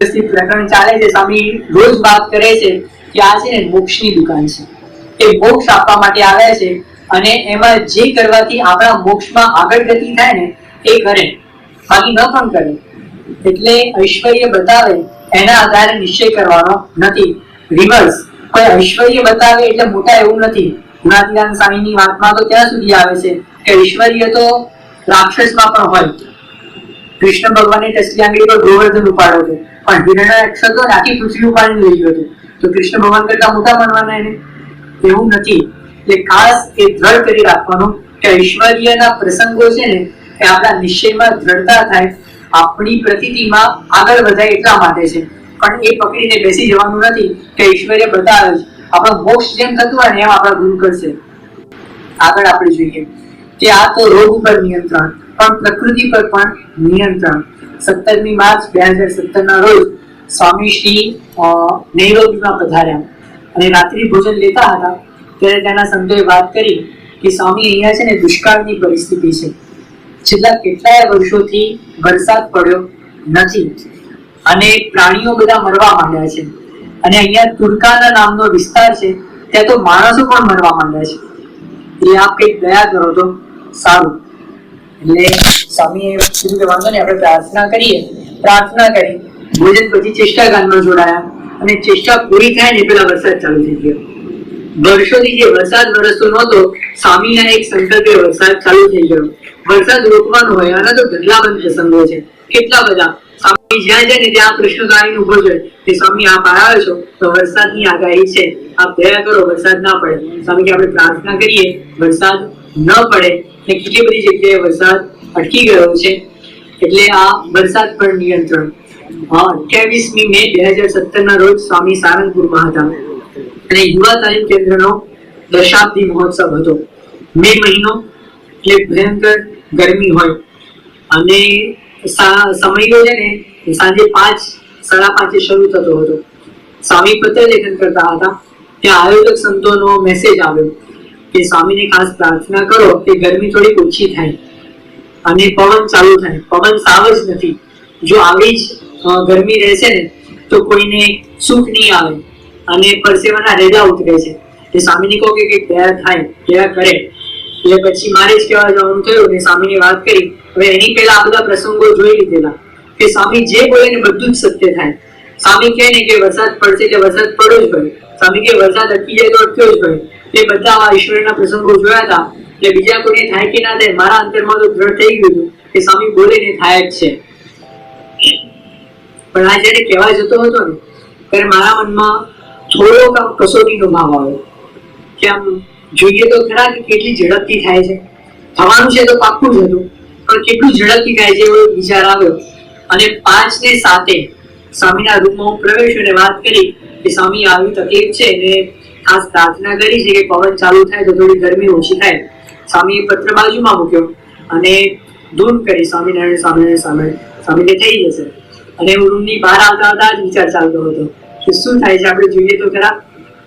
પ્રકરણ ચાલે છે. સ્વામી રોજ વાત કરે છે કે આ છે ને મોક્ષની દુકાન છે. એ મોક્ષ આપવા માટે આવે છે અને એમાં જે કરવાથી આપણા મોક્ષમાં આગળ ગતિ થાય ને એ કરે. બાકી ન પણ કરે. એટલે ઐશ્વર્ય બતાવે એના આધારે નિશ્ચય કરવાનો નથી. રિવર્સ કોઈ ઐશ્વર્ય બતાવે એટલે મોટા એવું નથી. ગુણાતીતાન સ્વામીની વાતમાં તો ત્યાં સુધી આવે છે કે ઐશ્વર્ય તો રાક્ષસમાં પણ હોય. કૃષ્ણ ભગવાને ટચલી આંગળી પર ગોવર્ધન ઉપાડ્યો હતો. પણ હિરણ્યાક્ષ હતો આખી પૃથ્વી ઉપાડીને લઈ ગયો હતો. તો કૃષ્ણ ભગવાન કરતા મોટા માનવાના એને એવું નથી. એટલે ખાસ એ દ્રઢ કરી રાખવાનું કે ઐશ્વર્યના પ્રસંગો છે ને, એ આપણા નિશ્ચયમાં દ્રઢતા થાય. આપણી પ્રતિતિમાં આગળ વધાય એટલા માટે છે. પણ એ પકડીને બેસી જવાનું નથી કે ઐશ્વર્ય બતાવે છે. આપણો મોક્ષ જેમ થતું હોય ને એમ આપણા ગુરુ કરશે. આગળ આપણે જોઈએ. કે આ તો રોગ પર નિયંત્રણ, પણ પ્રકૃતિ પર પણ નિયંત્રણ. સત્તરમી માર્ચ બે હજાર સત્તર ના રોજ સ્વામી શ્રી નૈરોબીમાં પધાર્યા. અને રાત્રિ ભોજન લેતા હતા. ત્યારે તેના સંતોએ વાત કરી કે સ્વામી અહીંયા છે ને દુષ્કાળની પરિસ્થિતિ છે. છેલ્લા કેટલાય વર્ષોથી વરસાદ પડ્યો નથી અને પ્રાણીઓ બધા મરવા માંડ્યા છે. અને અહીંયા તુર્કાના નામનો વિસ્તાર છે, ત્યાં તો માણસો પણ મરવા માંડ્યા છે. એ આપ કંઈક દયા કરો તો. સારું. એટલે સ્વામીએ કીધું કે વાંધો નહીં, આપણે પ્રાર્થના કરીએ. પ્રાર્થના કરી. ભોજન પછી ચેષ્ટા ગાનમાં જોડાયા. અને ચેષ્ટા પૂરી થાય ને પેલા વરસાદ ચાલુ થઈ ગયો. વર્ષોથી જે વરસાદ વરસતો નહોતો, સ્વામીના એક સંકલ્પે વરસાદ ચાલુ થઈ ગયો. વરસાદ રોકવાનો હોય, આના તો ઢગલાબંધ પ્રસંગો છે. કેટલા બધા. સ્વામી જ્યાં જાય ને ત્યાં કૃષ્ણ ગાડીને ઊભો છે કે સ્વામી આપ આવ્યા છો, તો વરસાદની આગાહી છે. આપ દયા કરો, વરસાદ ના પડે. સ્વામી કે આપણે પ્રાર્થના કરીએ, વરસાદ ન પડે. ને કેટલી બધી જગ્યાએ વરસાદ અટકી ગયો છે. એટલે આ વરસાદ પર નિયંત્રણ. અઠ્યાવીસમી મે બે હજાર સત્તર ના રોજ સ્વામી સારંગપુરમાં હતા અને યુવા તાલીમ કેન્દ્રનો દશાબ્દી મહોત્સવ હતો. મે મહિનો એટલે ભયંકર ગરમી હોય. અને સા- સમય છે ને, સાંજે પાંચ, સાડા પાંચે શરૂ થતો હતો. સ્વામી પત્ર લેખન કરતા હતા. ત્યાં આયોજક સંતોનો મેસેજ આવ્યો. કે સ્વામીને ખાસ પ્રાર્થના કરો કે ગરમી થોડી ઓછી થાય. અને પવન ચાલુ થાય. પવન સાવ જ નથી. જો આવી જ ગરમી રહેશે ને, તો કોઈને સુખ નહીં આવે. અને પરસેવાના રેલા ઉતરે છે. એ સ્વામીને કહો કે દયા થાય દયા કરે. એટલે પછી મારે જ કહેવા જવાનું થયું ને સ્વામીની વાત કરી. હવે એની પહેલા આ બધા પ્રસંગો જોઈ લીધેલા. કે સ્વામી જે બોલે ને બધું જ સત્ય થાય. સ્વામી કહે ને કે વરસાદ પડશે એટલે વરસાદ પડ્યો જ હોય સ્વામી કે વરસાદ અટકી જાય તો અટક્યો જ હોય એ બધા ઈશ્વરના પ્રસંગો જોયા હતા એટલે બીજા કોઈને થાય કે ના થાય, મારા અંતરમાં તો દ્રઢ થઈ ગયું કે સ્વામી બોલે ને થાય જ છે. પણ આ જયારે કહેવા જતો હતો ને, ત્યારે મારા મનમાં થોડોક આમ કસોટીનો ભાવ આવ્યો કે આમ જોઈએ તો ખરા કે કેટલી ઝડપથી થાય છે. થવાનું છે તો પાક્કું જ હતું, પણ કેટલું ઝડપથી થાય છે એવો વિચાર આવ્યો. અને પાંચ ને સાતે સ્વામીના રૂમમાં હું પ્રવેશ્યો અને વાત કરી કે સ્વામી, આવી તકલીફ છે ને ખાસ પ્રાર્થના કરી છે કે પવન ચાલુ થાય તો થોડી ગરમી ઓછી થાય. સ્વામીએ પત્ર બાજુમાં મૂક્યો અને ધૂન કરી સ્વામિનારાયણ સ્વામિનારાયણ સ્વામિનારાયણ સ્વામીને થઈ જશે. અને હું રૂમની બહાર આવતા આવતા જ વિચાર ચાલતો હતો કે શું થાય છે? આપણે જોઈએ તો ખરા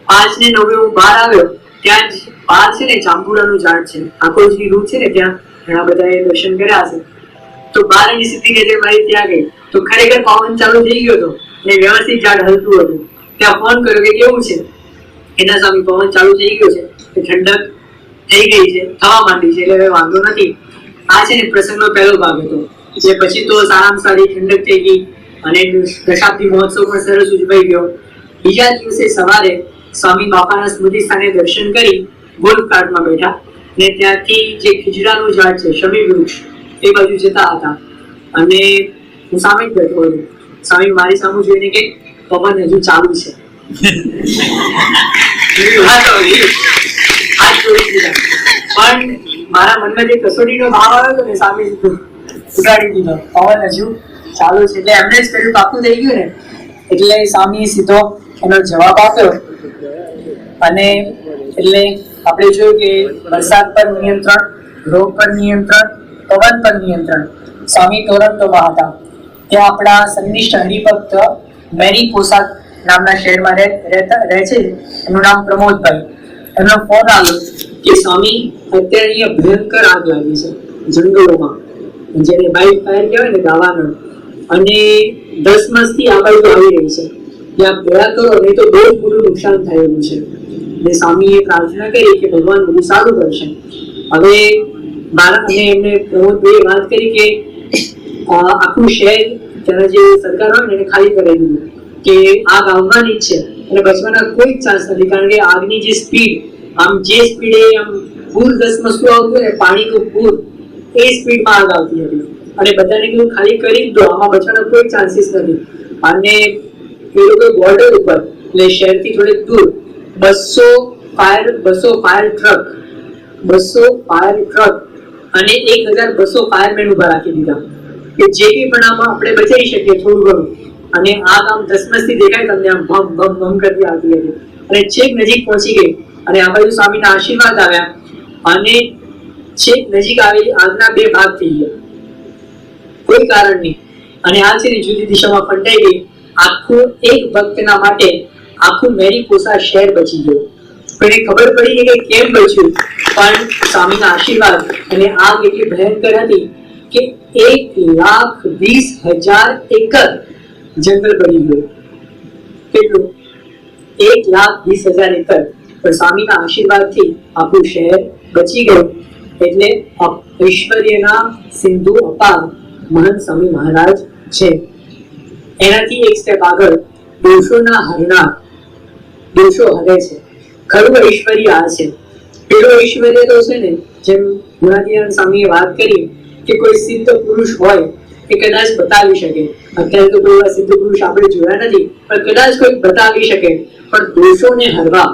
પાંચ ને નવે હું બહાર આવ્યો, ત્યાં જ બહાર છે ને જાંબુડાનું ઝાડ છે. આકોરજી રૂ છે ને ત્યાં ઘણા બધાએ દર્શન કર્યા હશે. તો બાર એની સીધી નજર મારી ત્યાં ગઈ, તો ખરેખર પવન ચાલુ થઈ ગયો હતો અને વ્યવસ્થિત ઝાડ હલતું હતું. ત્યાં ફોન કર્યો કે કેવું છે? એના સામે પવન ચાલુ થઈ ગયો છે ઠંડક થઈ ગઈ છે, થવા માંડી છે, એટલે હવે વાંધો નથી. આ છે ને પ્રસંગનો પહેલો ભાગ હતો, જે પછી તો સારામાં સારી ઠંડક થઈ ગઈ અને દશાબ્દી મહોત્સવ પણ સરસ ઉજવાઈ ગયો. બીજા દિવસે સવારે સ્વામી બાપાના સ્મૃતિ સ્થાને દર્શન કરી ગોલ્ફ કાર્ટમાં બેઠા ને ત્યાંથી જે ખીજડાનું ઝાડ છે શમી વૃક્ષ, એ બાજુ જતા હતા. અને હું સામે જ બેઠો હતો. સ્વામી મારી સામે જોઈને કે, પવન હજુ ચાલુ છે. પણ મારા મનમાં જે કસોટીનો ભાવ આવ્યો હતો ને સામે ઉડાડી દીધો. પવન હજુ ચાલુ છે. એટલે એમને જ પેલું પાકું થઈ ગયું ને, એટલે સ્વામી સીધો એનો જવાબ આપ્યો. અને એટલે આપણે જોયું કે વરસાદ પર નિયંત્રણ, રોગ પર નિયંત્રણ, પવન પર નિયંત્રણ. સ્વામી ટોરન્ટોમાં હતા. ત્યાં આપણા સંનિષ્ઠ હરિભક્ત મેરી પોસાક નામના શહેરમાં રહેતા રહે છે. એમનું નામ પ્રમોદભાઈ એમનો ફોન આવ્યો કે, સ્વામી, અત્યારે અહીંયા ભયંકર આગ લાગી છે, જંગલોમાં. જેને બાઇક ફાયર કહેવાય ને, ગાવાનો. અને દસ માસથી આ બાજુ આવી રહી છે. ત્યાં ગયા કરો નહીં તો બહુ મોટું નુકસાન થયેલું છે. ને સ્વામીએ પ્રાર્થના કરી કે ભગવાન બધું સારું કરશે. હવે મારા અને એમને પ્રમોદભાઈએ વાત કરી કે આખું શહેર ત્યારે જે સરકાર હોય ને, એને ખાલી દીધું. કે આગ આવવાની છે. અને બચવાના કોઈ ચાન્સ નથી. કારણ કે આગની જે સ્પીડ આમ જે સ્પીડે આમ પૂર દસમાં શું આવતું ને, પાણીનું પૂર એ સ્પીડમાં આગ આવતી હતી. અને બધાને કીધું, ખાલી કરી દો, આમાં બચવાના કોઈ ચાન્સીસ નથી. અને એ લોકો બોર્ડર ઉપર, એટલે શહેરથી થોડેક દૂર, બસો ફાયર બસો ફાયર ટ્રક બસો ફાયર ટ્રક અને એક હજાર બસો ફાયરમેન ઊભા રાખી દીધા. કે જે કંઈ પણ આમાં આપણે બચાવી શકીએ થોડું ઘણું. અને આ કામ ધસમસથી દેખાય તમને આમ ભમ ભમ ભમ કરતી આવતી હતી. અને છેક નજીક પહોંચી ગઈ. અને આ બાજુ સ્વામીના આશીર્વાદ આવ્યા. અને છેક નજીક આવેલી આગના બે ભાગ થઈ ગયા. કોઈ કારણ નહીં. અને આ છે જુદી દિશામાં ફંટાઈ ગઈ. આખું એક ભક્તના માટે આખું મેરીપોસા શહેર બચી ગયું. પણ એ ખબર પડી કે કેમ બચ્યું? પણ સ્વામીના આશીર્વાદ અને આગ એટલી ભયંકર હતી કે એક લાખ વીસ હજાર એકર જંગલ બની ગયું. કેટલું? એક લાખ વીસ હજાર એકર. પણ સ્વામીના આશીર્વાદથી આપણું શહેર બચી ગયું. એટલે ઐશ્વર્યના સિંધુ અપાર મહંત સ્વામી મહારાજ છે. એનાથી એક સ્ટેપ આગળ દોષોના હરનાર દોષો હરે છે. ખરું ઐશ્વર્ય આ છે. પેલો ઐશ્વર્ય તો છે ને, જેમ ગુણાતીરામ સ્વામીએ વાત કરી કે કોઈ સિદ્ધ પુરુષ હોય એ કદાચ બતાવી શકે. અત્યારે તો કોઈ સિદ્ધ પુરુષ આપણે જોયા નથી, પણ કદાચ કોઈ બતાવી શકે. પણ દોષોને હરવા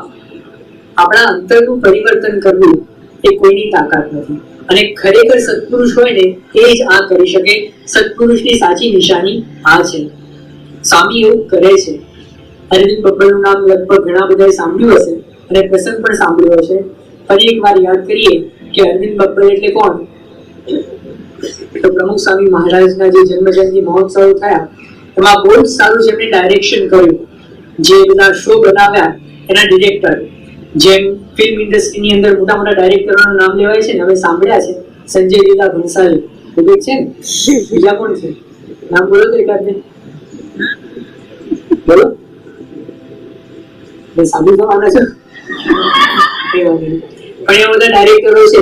આપણા અંતરનું પરિવર્તન કરવું એ કોઈની તાકાત નથી. અને ખરેખર સત્પુરુષ હોય ને, એ જ આ કરી શકે. સત્પુરુષની સાચી નિશાની આ છે. સ્વામી એવું કરે છે. અરવિંદ બબ્બરનું નામ લગભગ ઘણા બધાએ સાંભળ્યું હશે અને પ્રસંગ પણ સાંભળ્યો હશે. ફરી એકવાર યાદ કરીએ કે અરવિંદ બબ્બર એટલે કોણ? તો પ્રમુખ સ્વામી મહારાજના જે જન્મજયંતિ મહોત્સવ થયા, એમાં બહુ જ સારું જેમણે ડાયરેક્શન કર્યું. જે બધા શો બનાવ્યા, એના ડિરેક્ટર જેમ ફિલ્મ ઇન્ડસ્ટ્રીની અંદર મોટા મોટા ડાયરેક્ટરોનું નામ લેવાય છે ને, હવે સાંભળ્યા છે. સંજય લીલા ભંસાલી બધું છે ને? બીજા કોણ છે? નામ બોલો તો એકાદ બોલો. સાબુ થવાના છે. પણ એ બધા ડાયરેક્ટરો છે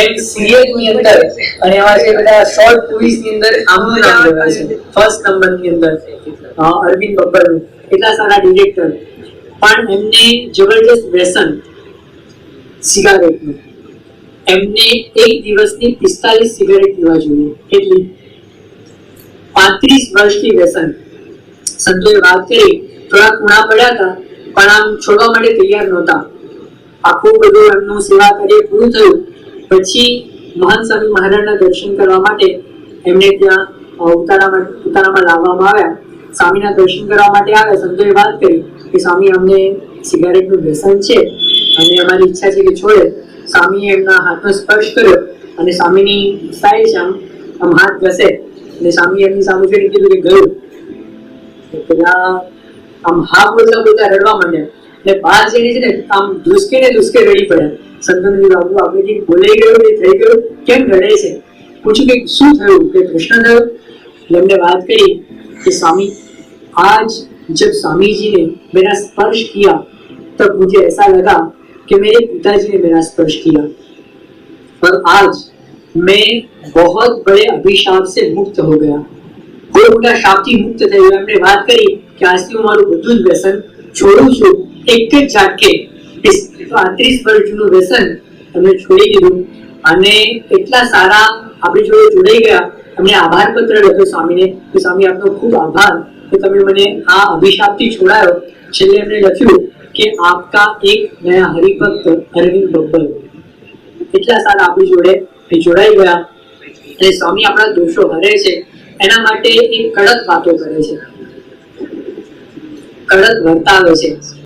એમ સિરિયલની અંદર અને એવા જે બધા શોર્ટ મૂવીઝની અંદર આમનું નામ લેવાય છે. ફર્સ્ટ નંબરની અંદર. અરવિંદ બબ્બર એટલા સારા ડિરેક્ટર પણ એમને જબરજસ્ત વ્યસન. સિગારેટનું એમને એક દિવસની પિસ્તાલીસ સિગારેટ પીવા જોઈએ. કેટલી? પાંત્રીસ વર્ષની વ્યસન. સંતોએ વાત કરી થોડા ખૂણા પડ્યા હતા પણ આમ છોડવા માટે તૈયાર નહોતા. આખું બધું એમનું સેવા કાર્ય પૂરું થયું. પછી મહાન સ્વામી મહારાજના દર્શન કરવા માટે એમને ત્યાં ઉતારામાં ઉતારામાં લાવવામાં આવ્યા. સ્વામીના દર્શન કરવા માટે આવ્યા. સંતોએ વાત કરી કે, સ્વામી, અમને સિગારેટનું વ્યસન છે અને અમારી ઈચ્છા છે કે છોડે. સ્વામીએ એમના હાથનો સ્પર્શ કર્યો અને સ્વામીની સ્ટાઇલ છે આમ હાથ ઘસે અને સ્વામી એમની સામે ફેરી કીધું કે, ગયું. પેલા આમ હા બોલતા બોલતા રડવા માંડ્યા. એટલે બહાર જઈને છે ને આમ ધુસકે ને ધુસકે રડી પડ્યા. સંતોને કીધું બાબુ આપણે જે બોલાઈ ગયું એ થઈ ગયું કેમ રડે છે પૂછ્યું કે શું થયું કે કૃષ્ણ થયો એટલે એમને વાત કરી कि स्वामी आज जब स्वामी जी ने मेरा स्पर्श किया तब मुझे ऐसा लगा कि मेरे पिताजी ने मेरा स्पर्श किया और आज मैं बहुत बड़े अभिशाप से मुक्त हो गया બહુ મોટા શાપથી મુક્ત થયો એમણે વાત કરી કે આજથી હું મારું બધું જ વ્યસન છોડું છું એક જ ઝાટકે પાંત્રીસ વર્ષ વ્યસન એમને છોડી દીધું. અને એટલા સારા આપણી જોડે જોડાઈ ગયા. એમને આભાર પત્ર લખ્યો સ્વામીને. કે સ્વામી, આપનો ખૂબ આભાર. કે તમે મને આ અભિશાપથી છોડાયો. છેલ્લે એમણે લખ્યું કે આપકા એક નયા હરિભક્ત અરવિંદ બબ્બર એટલા સારા આપણી જોડે એ જોડાઈ ગયા. અને સ્વામી આપણા દોષો હરે છે. એના માટે એ કડક વાતો કરે છે. કડક વર્તાવે છે.